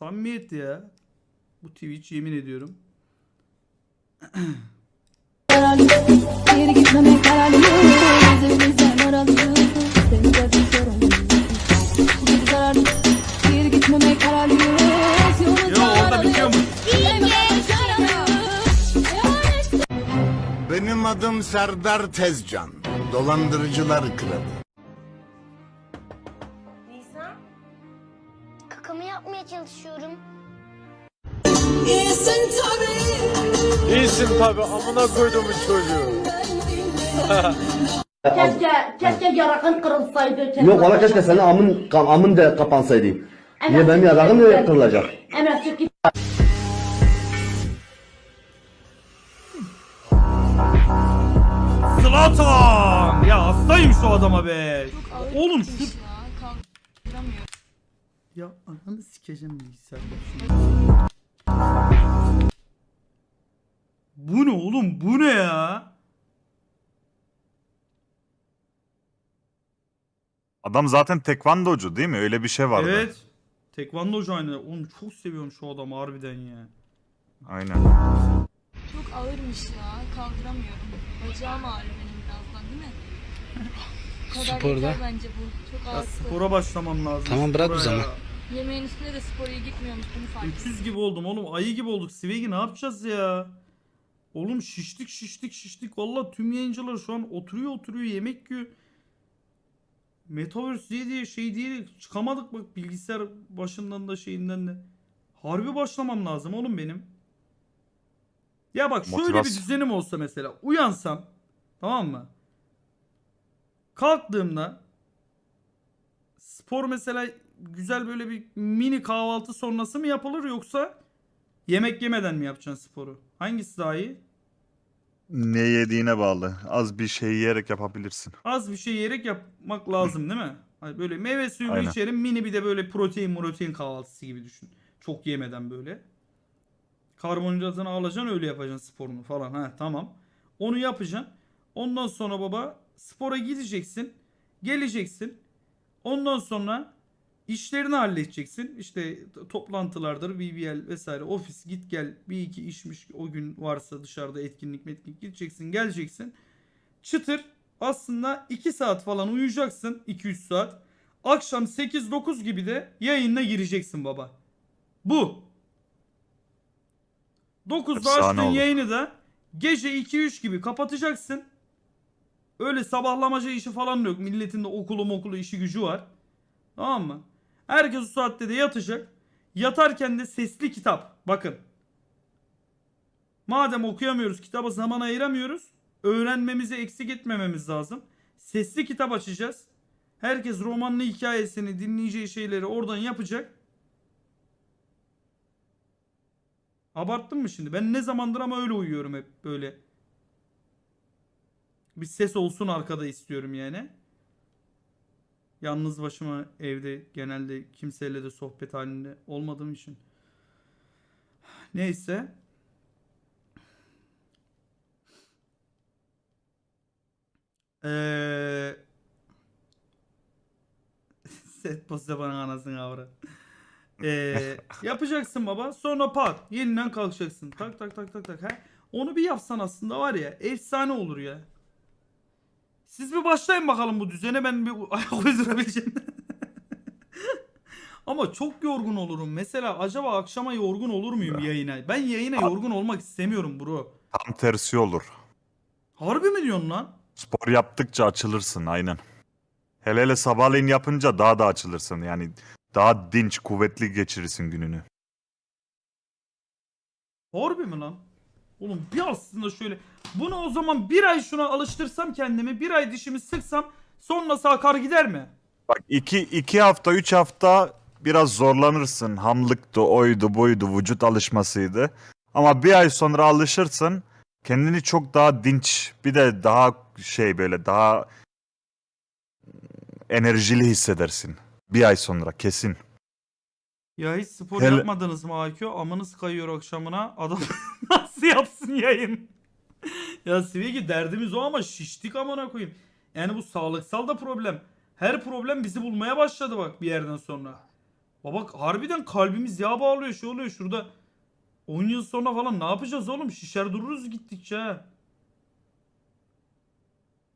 Samimiyet ya. Bu Twitch yemin ediyorum. Benim adım Serdar Tezcan. Dolandırıcılar Kralı. İyisin tabi amına koyduğumun çocuğu. Keşke, keşke yarakın kırılsaydı. Keşke Yok valla keşke senin amın, kam- amın da kapansaydı. Niye benim yarağım da kırılacak? Emre çık git. Zlatan! Ya hastayım şu adama be. Oğlum şu... Ya ananı sikeceğim bilgisayarda. Bu ne oğlum? Bu ne ya? Adam zaten tekvandocu değil mi? Öyle bir şey vardı. Evet. Tekvandocu aynı. Oğlum çok seviyorum şu adamı harbiden ya. Aynen. Çok ağırmış ya kaldıramıyorum Bacağım ağrıyor benim birazdan değil mi? Bu kadar Sporda. yeter bence bu Çok Ya ağır spora başlamam lazım. Tamam, bırak Spora o zaman. ya. Yemeğin üstüne de spor iyi gitmiyormuş bunu fark ettim Öküz gibi oldum oğlum. Ayı gibi olduk. Svegi ne yapacağız ya? Oğlum şiştik şiştik şiştik. Valla tüm yayıncılar şu an oturuyor oturuyor yemek yiyor. Metaverse diye diye şey diye çıkamadık bak bilgisayar başından da şeyinden de. Harbi başlamam lazım oğlum benim. Ya bak şöyle bir düzenim olsa mesela. Uyansam tamam mı? Kalktığımda spor mesela güzel böyle bir mini kahvaltı sonrası mı yapılır yoksa yemek yemeden mi yapacaksın sporu? Hangisi daha iyi? Ne yediğine bağlı. Az bir şey yiyerek yapabilirsin. Az bir şey yiyerek yapmak lazım değil mi? Hani böyle meyve suyunu Aynen. içerim mini bir de böyle protein protein kahvaltısı gibi düşün. Çok yemeden böyle. Karbonhidratını alacaksın öyle yapacaksın sporunu falan. Ha tamam. Onu yapacaksın. Ondan sonra baba spora gideceksin. Geleceksin. Ondan sonra işlerini halledeceksin. İşte toplantılardır, BBL vesaire, ofis git gel bir iki işmiş o gün varsa dışarıda etkinlik metkinlik gideceksin, geleceksin. Çıtır aslında 2 saat falan uyuyacaksın 2-3 saat. Akşam 8-9 gibi de yayınına gireceksin baba. Bu. 9'da Efsane açtığın olur. yayını da gece 2-3 gibi kapatacaksın. Öyle sabahlamaca işi falan yok. Milletin de okulu mokulu işi gücü var. Tamam mı? Herkes o saatte de yatacak. Yatarken de sesli kitap. Bakın. Madem okuyamıyoruz, kitaba zaman ayıramıyoruz. Öğrenmemizi eksik etmememiz lazım. Sesli kitap açacağız. Herkes romanlı hikayesini, dinleyeceği şeyleri oradan yapacak. Abarttım mı şimdi? Ben ne zamandır ama öyle uyuyorum hep böyle. Bir ses olsun arkada istiyorum yani. Yalnız başıma evde genelde kimseyle de sohbet halinde olmadığım için. Neyse. Eee Set posta bana anasını avra. Eee yapacaksın baba. Sonra pat. Yeniden kalkacaksın. Tak tak tak tak tak. He? Onu bir yapsan aslında var ya. Efsane olur ya. Siz bir başlayın bakalım bu düzene. Ben bir ayak uydurabileceğim. Ama çok yorgun olurum. Mesela acaba akşama yorgun olur muyum yayına? Ben yayına yorgun olmak istemiyorum bro. Tam tersi olur. Harbi mi diyorsun lan? Spor yaptıkça açılırsın aynen. Hele hele sabahleyin yapınca daha da açılırsın. Yani daha dinç, kuvvetli geçirirsin gününü. Harbi mi lan? Oğlum bir aslında şöyle. Bunu o zaman bir ay şuna alıştırsam kendimi. Bir ay dişimi sıksam sonrası akar gider mi? Bak iki, iki hafta, üç hafta biraz zorlanırsın. Hamlıktı, oydu, buydu, vücut alışmasıydı. Ama bir ay sonra alışırsın. Kendini çok daha dinç, bir de daha şey böyle daha enerjili hissedersin. Bir ay sonra kesin. Ya hiç spor Hele- yapmadınız mı AQ? Amanız kayıyor akşamına. Adam nasıl yapsın yayın? ya Svegi derdimiz o ama şiştik amına koyayım. Yani bu sağlıksal da problem. Her problem bizi bulmaya başladı bak bir yerden sonra. Baba harbiden kalbimiz yağ bağlıyor şey oluyor şurada. 10 yıl sonra falan ne yapacağız oğlum? Şişer dururuz gittikçe.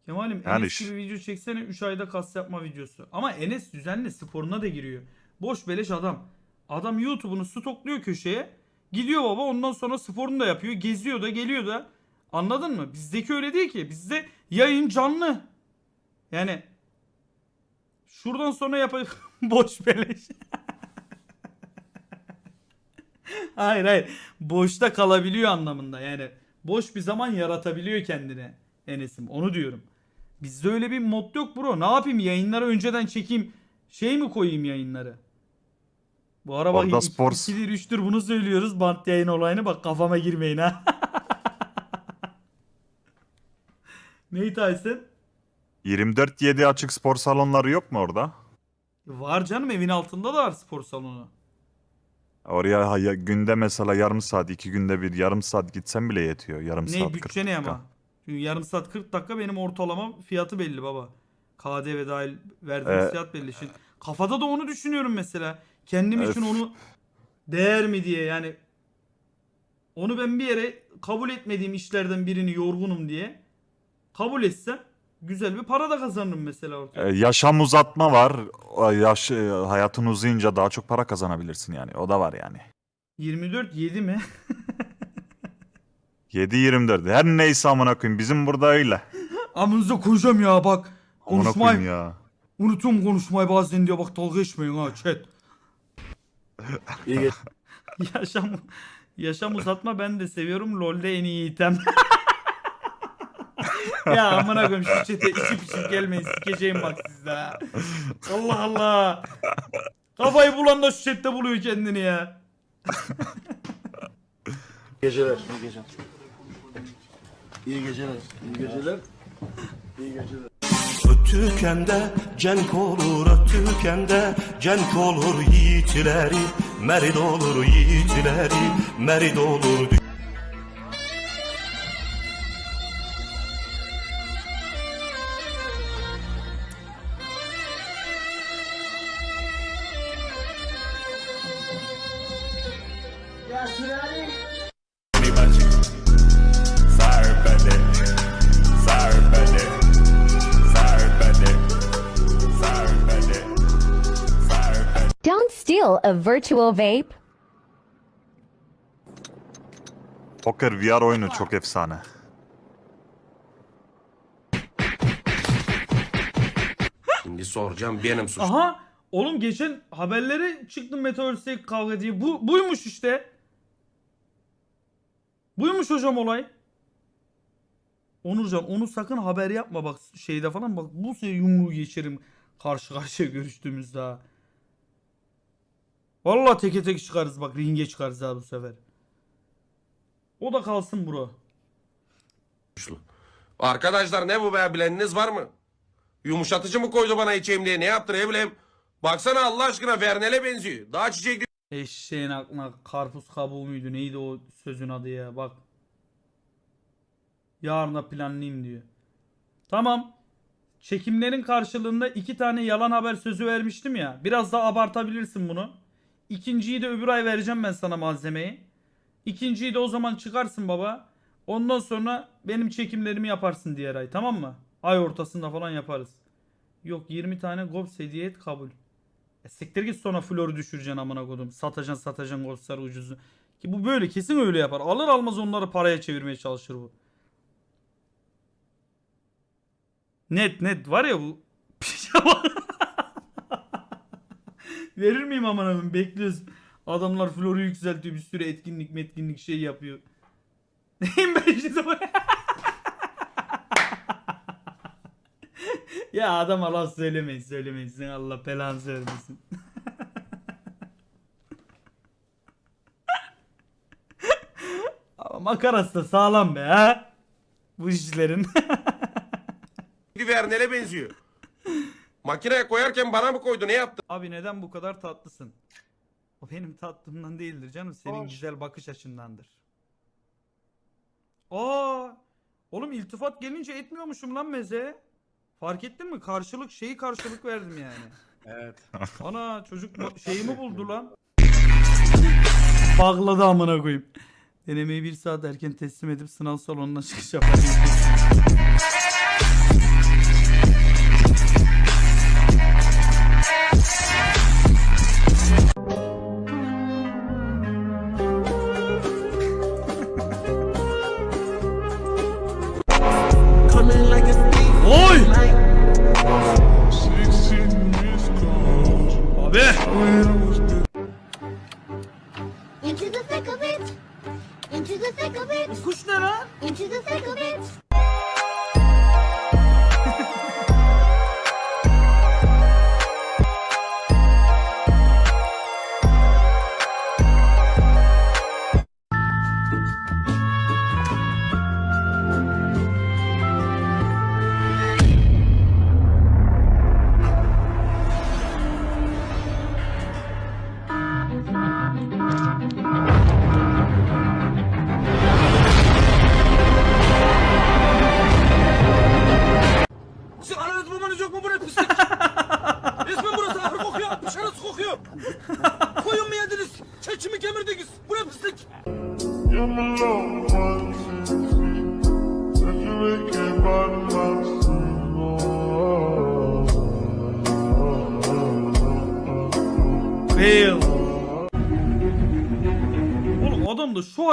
Kemal'im Yani Enes gibi video çeksene 3 ayda kas yapma videosu. Ama Enes düzenli sporuna da giriyor. Boş beleş adam. Adam YouTube'unu stokluyor köşeye. Gidiyor baba ondan sonra sporunu da yapıyor. Geziyor da geliyor da. Anladın mı? Bizdeki öyle değil ki. Bizde yayın canlı. Yani şuradan sonra yap boş beleş. hayır hayır. Boşta kalabiliyor anlamında. Yani boş bir zaman yaratabiliyor kendine Enes'im. Onu diyorum. Bizde öyle bir mod yok bro. Ne yapayım yayınları önceden çekeyim. Şey mi koyayım yayınları? Bu ara bak Orada iki- spor- ikidir üçtür bunu söylüyoruz. Bant yayın olayını bak kafama girmeyin ha. Neyi Tyson? 24-7 açık spor salonları yok mu orada? Var canım evin altında da var spor salonu. Oraya ha- ya- günde mesela yarım saat, iki günde bir yarım saat gitsen bile yetiyor. Yarım Ne saat, 40 bütçe ne dakika. ama? Çünkü yarım saat 40 dakika benim ortalama fiyatı belli baba. KDV dahil verdiğim Ee, fiyat belli. Şimdi kafada da onu düşünüyorum mesela. Kendim için Öf. onu değer mi diye yani. Onu ben bir yere kabul etmediğim işlerden birini yorgunum diye kabul etsem güzel bir para da kazanırım mesela ortaya. Ee, yaşam uzatma var. O Yaş, e, hayatın uzayınca daha çok para kazanabilirsin yani. O da var yani. 24 7 mi? 7-24. Her neyse amına koyayım. Bizim burada öyle. Amınıza koyacağım ya bak. Amına Konuşmayı koyayım ya. unutuyorum konuşmayı bazen diyor bak dalga geçmeyin ha chat. İyi Yaşam yaşam uzatma ben de seviyorum. LoL'de en iyi item. ya amına koyayım şu chat'e içip içip gelmeyin sikeceğim bak sizde ha. Allah Allah. Kafayı bulan da şu chat'te buluyor kendini ya. geceler. İyi geceler. İyi geceler. İyi geceler. İyi geceler. Ötükende cenk olur, ötükende cenk olur yiğitleri Merid olur yiğitleri, merid olur a virtual vape. Poker VR oyunu çok efsane. Şimdi soracağım benim suç. Aha oğlum geçen haberleri çıktı Metaverse'de kavga diye. Bu, buymuş işte. Buymuş hocam olay. Onurcan onu sakın haber yapma bak şeyde falan bak bu sefer yumruğu geçerim karşı karşıya görüştüğümüzde ha. Valla teke tek çıkarız bak ringe çıkarız ha bu sefer. O da kalsın bro. Arkadaşlar ne bu be bileniniz var mı? Yumuşatıcı mı koydu bana içeyim diye ne yaptı ne bileyim. Baksana Allah aşkına Vernel'e benziyor. Daha çiçekli Eşeğin aklına karpuz kabuğu muydu neydi o sözün adı ya bak. Yarına planlayayım diyor. Tamam. Çekimlerin karşılığında iki tane yalan haber sözü vermiştim ya. Biraz daha abartabilirsin bunu. İkinciyi de öbür ay vereceğim ben sana malzemeyi. İkinciyi de o zaman çıkarsın baba. Ondan sonra benim çekimlerimi yaparsın diğer ay tamam mı? Ay ortasında falan yaparız. Yok 20 tane Gops hediye et kabul. E siktir git sonra floru düşüreceksin amına kodum. Satacaksın satacaksın Gops'ları ucuzu. Ki bu böyle kesin öyle yapar. Alır almaz onları paraya çevirmeye çalışır bu. Net net var ya bu. Pijama. Verir miyim aman abim bekliyoruz. Adamlar floru yükseltiyor bir sürü etkinlik metkinlik şey yapıyor. Neyim ben şimdi ya adam Allah söylemeyin söylemeyin. Sizin Allah belanızı vermesin. Ama makarası da sağlam be ha. Bu işlerin. Vernel'e benziyor. Makineye koyarken bana mı koydu ne yaptı? Abi neden bu kadar tatlısın? O benim tatlımdan değildir canım. Senin güzel bakış açındandır. Aa! Oğlum iltifat gelince etmiyormuşum lan meze. Fark ettin mi? Karşılık şeyi karşılık verdim yani. Evet. Ana çocuk şeyimi buldu lan. Bağladı amına koyayım. Denemeyi bir saat erken teslim edip sınav salonuna çıkış yapar.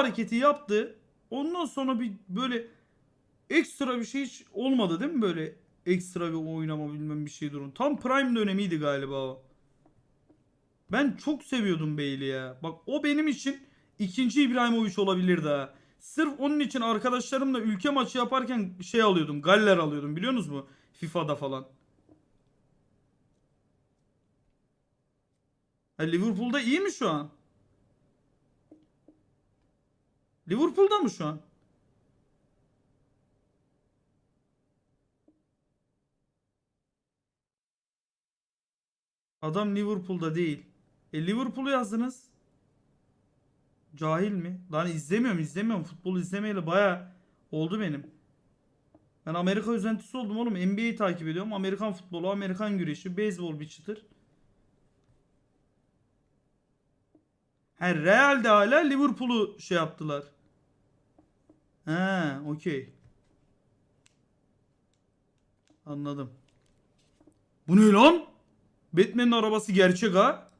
Hareketi yaptı. Ondan sonra bir böyle ekstra bir şey hiç olmadı değil mi böyle ekstra bir oynama bilmem bir şey durun. Tam prime dönemiydi galiba o. Ben çok seviyordum Bale'i ya. Bak o benim için ikinci İbrahimovic olabilirdi ha. Sırf onun için arkadaşlarımla ülke maçı yaparken şey alıyordum. Galler alıyordum biliyorsunuz mu? FIFA'da falan. Ha, Liverpool'da iyi mi şu an? Liverpool'da mı şu an? Adam Liverpool'da değil. E Liverpool'u yazdınız. Cahil mi? Lan izlemiyorum izlemiyorum. Futbol izlemeyeli baya oldu benim. Ben Amerika özentisi oldum oğlum. NBA'yi takip ediyorum. Amerikan futbolu, Amerikan güreşi, beyzbol bir çıtır. Ha Real'de hala Liverpool'u şey yaptılar. Ha, okey. Anladım. Bu ne lan? Batman'in arabası gerçek ha?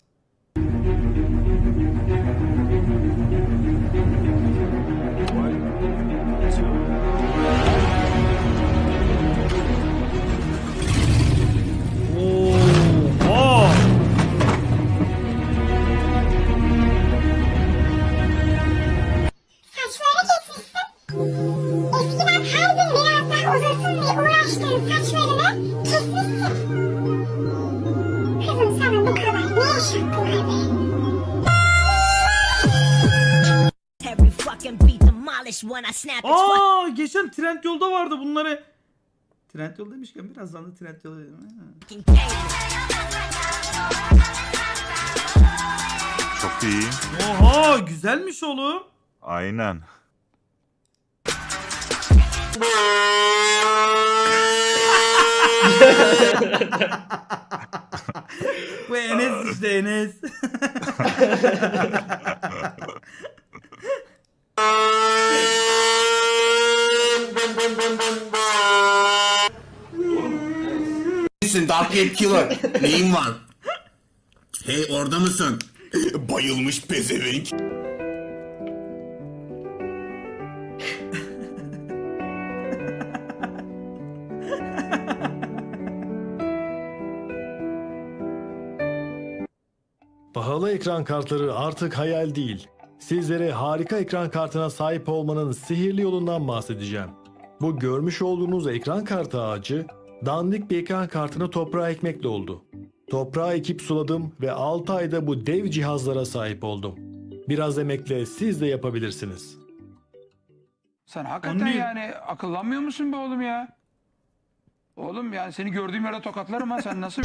Geçen Trendyol'da vardı bunları. Trendyol demişken birazdan da fucking cage. Çok iyi. Oha, güzelmiş oğlum. Aynen. Bu Enes işte Enes. Nesin Dark Killer? Neyin var? Hey orada mısın? Bayılmış pezevenk. Pahalı ekran kartları artık hayal değil. Sizlere harika ekran kartına sahip olmanın sihirli yolundan bahsedeceğim. Bu görmüş olduğunuz ekran kartı ağacı dandik bir ekran kartını toprağa ekmekle oldu. Toprağa ekip suladım ve 6 ayda bu dev cihazlara sahip oldum. Biraz emekle siz de yapabilirsiniz. Sen hakikaten Anne. yani akıllanmıyor musun be oğlum ya? Oğlum yani seni gördüğüm yere tokatlarım ha sen nasıl...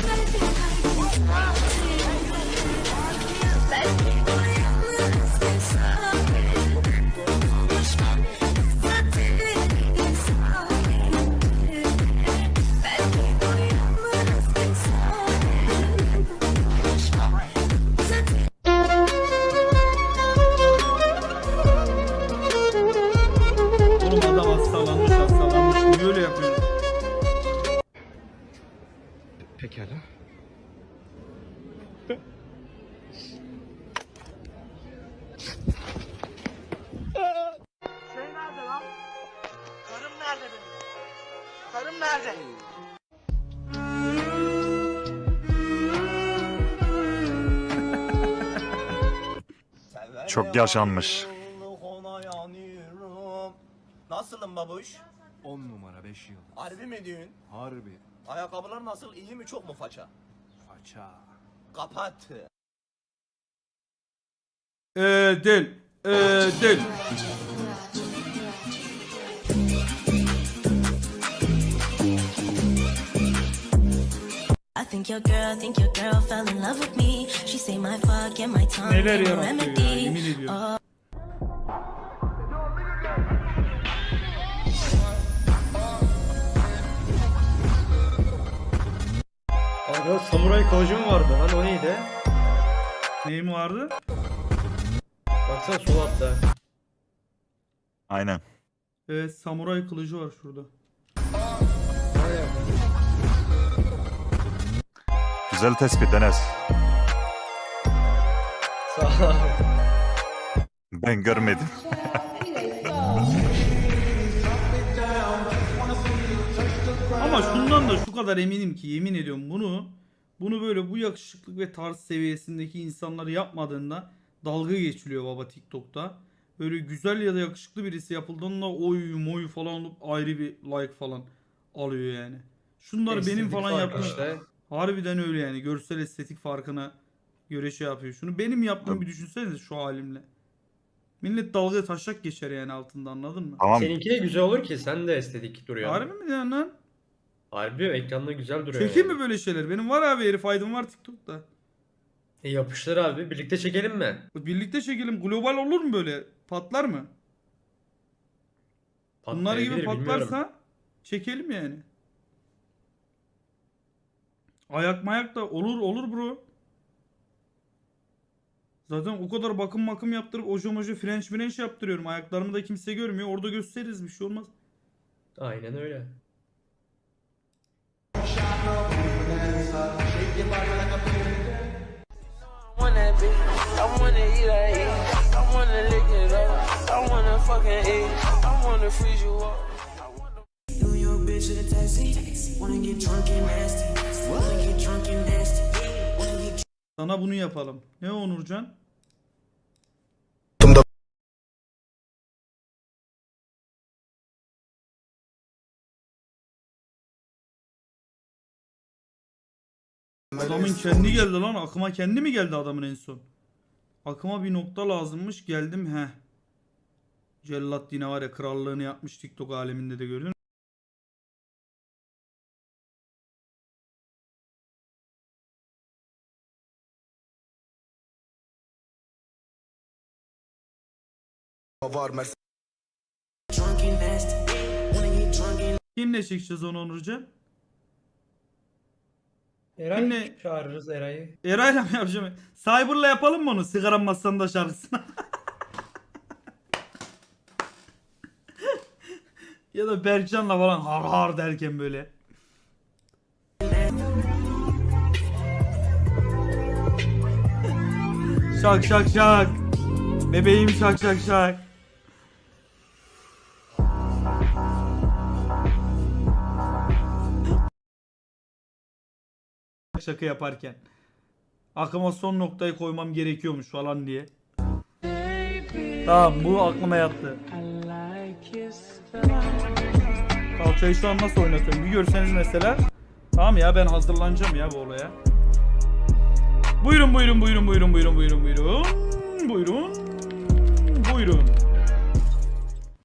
nerede? Çok yaşanmış. Nasılım babuş? 10 numara 5 yıl. Harbi mi diyorsun? Harbi. Ayakkabılar nasıl? İyi mi çok mu faça? Faça. Kapat. Ödül. Ödül. I think your girl, think your girl fell in love with me. She say my fuck and my tongue Neler ain't no yaratıyor ya remedy. yemin ediyorum. Abi samuray kılıcım vardı lan o neydi? Neyim vardı? Baksana sol altta. Aynen. Evet samuray kılıcı var şurada. Güzel tespit Enes. Sağ ol. Ben görmedim. Ama şundan da şu kadar eminim ki yemin ediyorum bunu bunu böyle bu yakışıklık ve tarz seviyesindeki insanlar yapmadığında dalga geçiliyor baba TikTok'ta. Böyle güzel ya da yakışıklı birisi yapıldığında oy moy falan olup ayrı bir like falan alıyor yani. Şunlar benim Estetik falan fark işte. Harbiden öyle yani görsel estetik farkına göre şey yapıyor. Şunu benim yaptığımı bir düşünsenize şu halimle. Millet dalga taşak geçer yani altında anladın mı? Tamam. Seninki de güzel olur ki sen de estetik duruyor. Harbi mi diyorsun lan? Harbi ekranda güzel duruyor. Çekeyim yani. mi böyle şeyler? Benim var abi herif aydım var TikTok'ta. E, yapıştır abi birlikte çekelim mi? Birlikte çekelim. Global olur mu böyle? Patlar mı? Bunlar gibi Patlayabilir, patlarsa bilmiyorum. çekelim yani. Ayak mayak da olur olur bro. Zaten o kadar bakım bakım yaptırıp ojo mojo french french yaptırıyorum. Ayaklarımı da kimse görmüyor. Orada gösteririz bir şey olmaz. Aynen öyle. Sana bunu yapalım. Ne Onurcan? Adamın kendi geldi lan. Aklıma kendi mi geldi adamın en son? Aklıma bir nokta lazımmış. Geldim he. Cellat yine var ya krallığını yapmış TikTok aleminde de gördün. Mü? Kimle çekeceğiz onu Onurcan? Eray Yine- çağırırız Eray'ı. Eray'la mı yapacağım? Cyber'la yapalım mı onu? Sigaram masanda şarkısına. ya da Berkcan'la falan har har derken böyle. şak şak şak. Bebeğim şak şak şak. Şaka yaparken. Aklıma son noktayı koymam gerekiyormuş falan diye. Tamam bu aklıma yattı. Kalçayı şu an nasıl oynatıyorum bir görseniz mesela. Tamam ya ben hazırlanacağım ya bu olaya. Buyurun buyurun buyurun buyurun buyurun buyurun buyurun. Buyurun. Buyurun.